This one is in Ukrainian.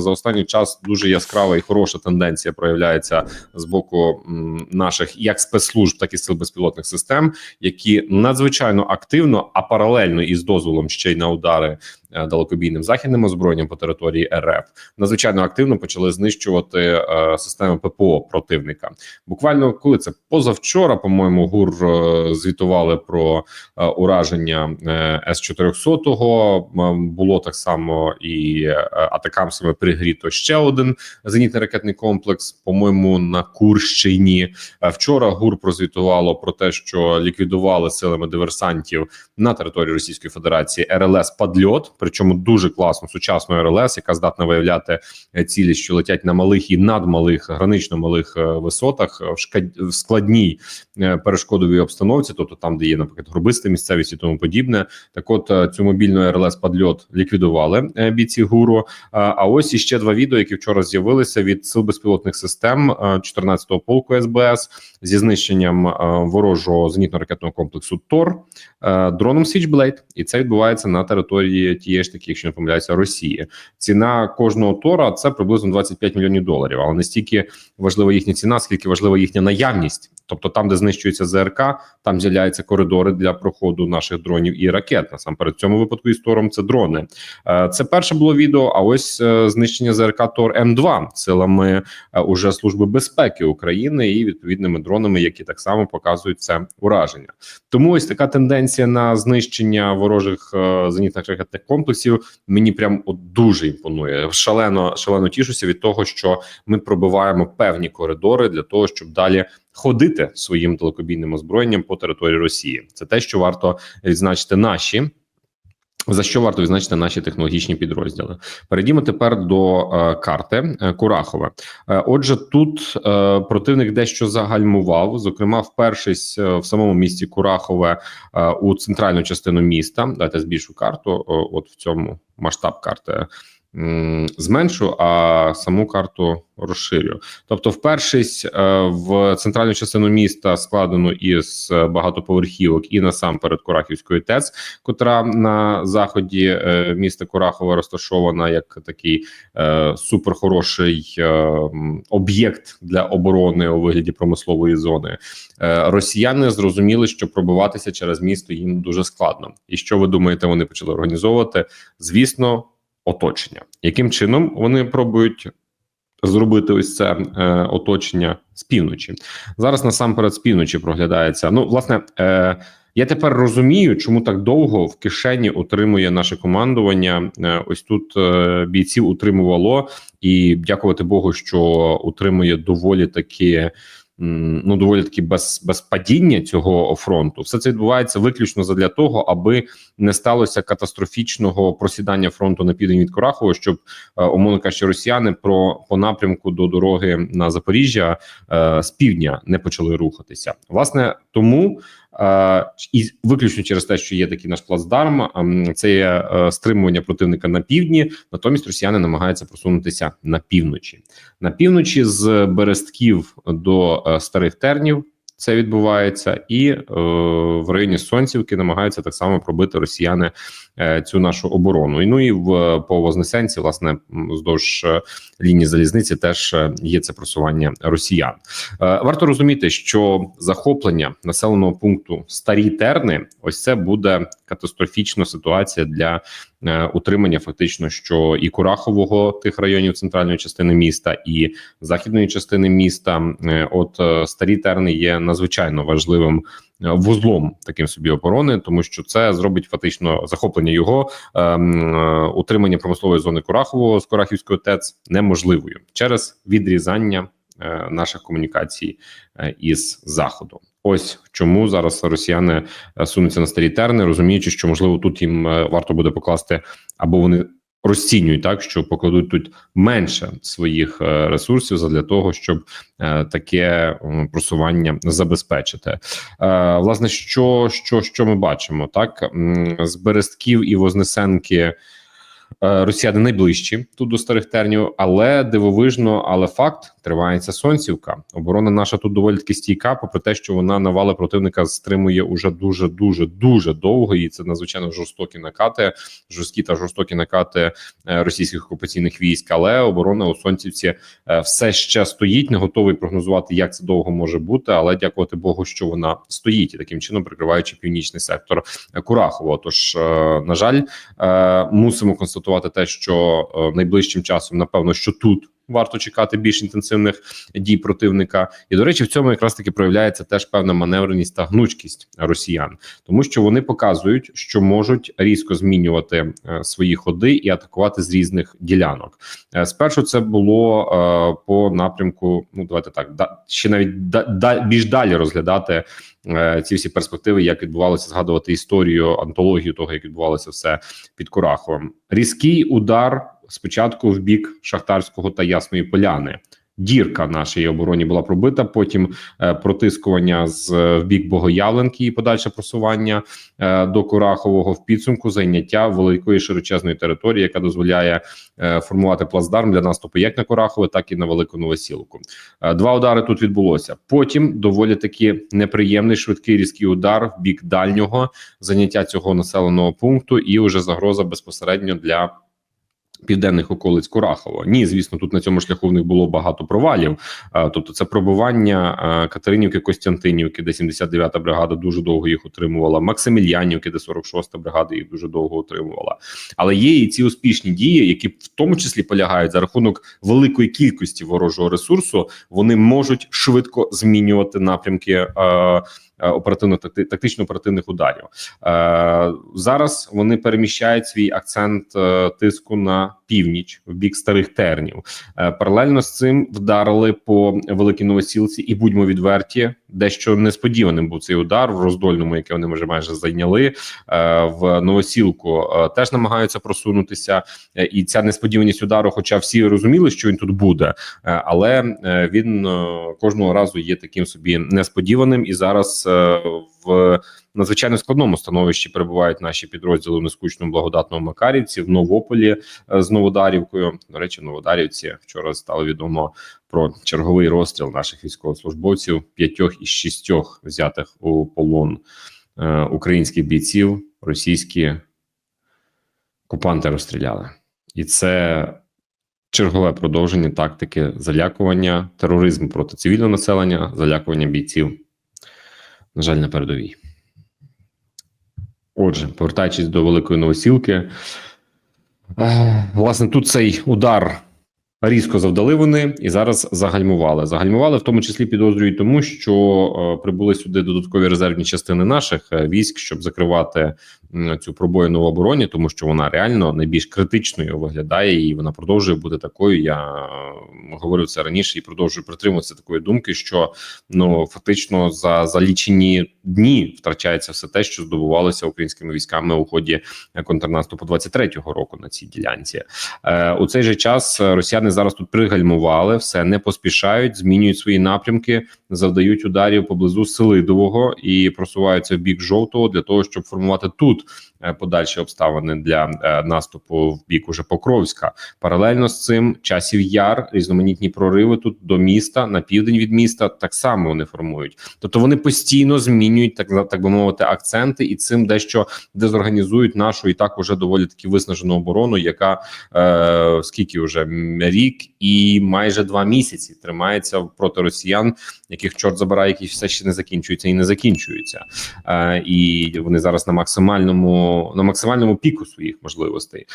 за останній час дуже яскрава і хороша тенденція проявляється з боку наших як спецслужб, так і сил безпілотних систем, які надзвичайно активно, а паралельно із дозволом ще й на удари далекобійним західним озброєнням по території РФ, надзвичайно активно почали знищувати е, системи ППО противника. Буквально коли це позавчора, по-моєму, ГУР е, звітували про е, ураження е, С 400 Було так само і е, атакамсами пригріто ще один зенітний ракетний комплекс. По-моєму, на Курщині Е, вчора ГУР прозвітувало про те, що ліквідували силами диверсантів на території Російської Федерації РЛС Падльот, причому дуже класно сучасну РЛС, яка здатна виявляти е, цілі, що летять на малих і надмалих гранично малих е, висотах в шка- в складній е, перешкодовій обстановці, тобто там, де є, наприклад, грубиста місцевість і тому подібне. Так, от е, цю мобільну РЛС Падльот ліквідували е, бійці ГУРу. А ось іще два відео, які вчора з'явилися від сил безпілотних систем е, 14-го полку СБС зі знищенням е, ворожого зенітно-ракетного комплексу ТОР е, дроном Switchblade. і це відбувається на території тієї ж таки, якщо не помиляюся, Росії. Ціна кожного тора це приблизно 25 мільйонів доларів. Але не стільки важлива їхня ціна, скільки важлива їхня наявність. Тобто, там, де знищується ЗРК, там з'являються коридори для проходу наших дронів і ракет. Насамперед, в цьому випадку із тором це дрони. Е, Це перше було відео. А ось е, знищення ЗРК Тор М2 силами е, уже служби безпеки України і відповідними дронами, які так само показують це ураження. Тому ось така тенденція на знищення ворожих зенітних ракетних комплексів мені прям от дуже імпонує. Шалено шалено тішуся від того, що ми пробиваємо певні коридори для того, щоб далі ходити своїм далекобійним озброєнням по території Росії. Це те, що варто відзначити наші. За що варто відзначити наші технологічні підрозділи? Перейдімо тепер до е, карти е, Курахове. Е, отже, тут е, противник дещо загальмував. Зокрема, впершись е, в самому місті Курахове е, у центральну частину міста. Дайте збільшу карту. Е, от в цьому масштаб карти зменшу, а саму карту розширю. Тобто, впершись е, в центральну частину міста, складену із е, багатоповерхівок, і насамперед Курахівської ТЕЦ, котра на заході е, міста Курахова розташована як такий суперхороший об'єкт для оборони у вигляді промислової зони. Росіяни зрозуміли, що пробиватися через місто їм дуже складно. І що ви думаєте, вони почали організовувати? Звісно, оточення. Яким чином вони пробують зробити ось це е, оточення з півночі? Зараз насамперед з півночі проглядається. Ну, власне, е, я тепер розумію, чому так довго в кишені утримує наше командування. Е, ось тут е, бійців утримувало, і дякувати Богу, що утримує доволі таки. Ну, доволі таки без, без падіння цього фронту, все це відбувається виключно задля того, аби не сталося катастрофічного просідання фронту на південь від Курахова, щоб е, умовно кажучи, росіяни про по напрямку до дороги на Запоріжжя е, з півдня не почали рухатися. Власне, тому і виключно через те, що є такий наш плацдарм, це є е, стримування противника на півдні. Натомість росіяни намагаються просунутися на півночі. На півночі з Берестків до е, старих тернів. Це відбувається, і е, в районі Сонцівки намагаються так само пробити росіяни е, цю нашу оборону. І ну і в по Вознесенці, власне, вздовж е, лінії залізниці теж е, є це просування росіян. Е, варто розуміти, що захоплення населеного пункту старі терни, ось це буде катастрофічна ситуація для утримання, фактично, що і Курахового тих районів центральної частини міста, і західної частини міста. Е, От е, старі терни є надзвичайно важливим е, вузлом таким собі оборони, тому що це зробить фактично захоплення його ем, е, утримання промислової зони Курахового з Курахівської ТЕЦ неможливою через відрізання е, наших комунікацій е, із заходом. Ось чому зараз росіяни е, сунуться на старі терни, розуміючи, що можливо тут їм е, варто буде покласти або вони розцінюють так, що покладуть тут менше своїх е, ресурсів задля того, щоб таке просування забезпечити. Власне, що, що, що ми бачимо, так з Берестків і Вознесенки. Е, Росіяни найближчі тут до старих тернів, але дивовижно, але факт тривається сонцівка. Оборона наша тут доволі таки стійка, попри те, що вона навали противника стримує уже дуже дуже дуже довго. І це надзвичайно жорстокі накати, жорсткі та жорстокі накати е, російських окупаційних військ. Але оборона у сонцівці е, все ще стоїть. Не готовий прогнозувати, як це довго може бути. Але дякувати Богу, що вона стоїть і таким чином прикриваючи північний сектор Курахово. Тож, на жаль, мусимо констатувати те, що е, найближчим часом, напевно, що тут. Варто чекати більш інтенсивних дій противника, і до речі, в цьому якраз таки проявляється теж певна маневреність та гнучкість росіян, тому що вони показують, що можуть різко змінювати е, свої ходи і атакувати з різних ділянок. Е, спершу це було е, по напрямку. Ну давайте так ще навіть да, більш далі розглядати ці всі перспективи, як відбувалося згадувати історію, антологію того, як відбувалося все під Кураховим. Різкий удар спочатку в бік Шахтарського та Ясної Поляни. Дірка нашої обороні була пробита. Потім е, протискування з в бік Богоявленки і подальше просування е, до Курахового в підсумку зайняття великої широчезної території, яка дозволяє е, формувати плацдарм для наступу як на Курахове, так і на Велику Новосілку. Е, два удари тут відбулося. Потім доволі таки неприємний швидкий різкий удар в бік дальнього заняття цього населеного пункту, і вже загроза безпосередньо для. Південних околиць Курахова. Ні, звісно, тут на цьому шляху в них було багато провалів. Е, Тобто, це пробування е, Катеринівки Костянтинівки, де 79-та бригада дуже довго їх утримувала. Максимільянівки, де 46-та бригада їх дуже довго утримувала. Але є і ці успішні дії, які в тому числі полягають за рахунок великої кількості ворожого ресурсу. Вони можуть швидко змінювати напрямки. Е, Оперативно тактично оперативних ударів е, зараз вони переміщають свій акцент е, тиску на північ в бік старих тернів. Е, паралельно з цим вдарили по великій новосілці, і будьмо відверті, дещо несподіваним був цей удар в роздольному, яке вони вже майже зайняли е, в новосілку. Е, теж намагаються просунутися, е, і ця несподіваність удару, хоча всі розуміли, що він тут буде, е, але е, він е, кожного разу є таким собі несподіваним і зараз. Е, В надзвичайно складному становищі перебувають наші підрозділи в нескучному благодатному Макарівці в Новополі е, з Новодарівкою. До речі, в Новодарівці вчора стало відомо про черговий розстріл наших військовослужбовців, п'ятьох із шістьох взятих у полон е, українських бійців. Російські окупанти розстріляли, і це чергове продовження тактики залякування, тероризму проти цивільного населення, залякування бійців. На жаль, на передовій. Отже, повертаючись до великої новосілки, е, власне, тут цей удар різко завдали вони і зараз загальмували. Загальмували, в тому числі підозрюють тому, що е, прибули сюди додаткові резервні частини наших е, військ, щоб закривати цю пробоїну в обороні, тому що вона реально найбільш критичною виглядає, і вона продовжує бути такою. Я говорив це раніше і продовжую притримуватися такої думки, що ну фактично за, за лічені дні втрачається все те, що здобувалося українськими військами у ході контрнаступу 23-го року на цій ділянці. Е, у цей же час росіяни зараз тут пригальмували, все не поспішають, змінюють свої напрямки, завдають ударів поблизу Селидового і просуваються в бік жовтого для того, щоб формувати тут е, подальші обставини для е, наступу в бік уже Покровська. Паралельно з цим часів яр, різноманітні прориви тут до міста на південь від міста так само вони формують. Тобто вони постійно змінюють так так би мовити акценти, і цим дещо дезорганізують нашу і так уже доволі таки виснажену оборону, яка е, скільки вже рік і майже два місяці тримається проти росіян, яких чорт забирає, які все ще не закінчуються і не закінчуються. Е, і вони зараз на на максимальному піку своїх можливостей.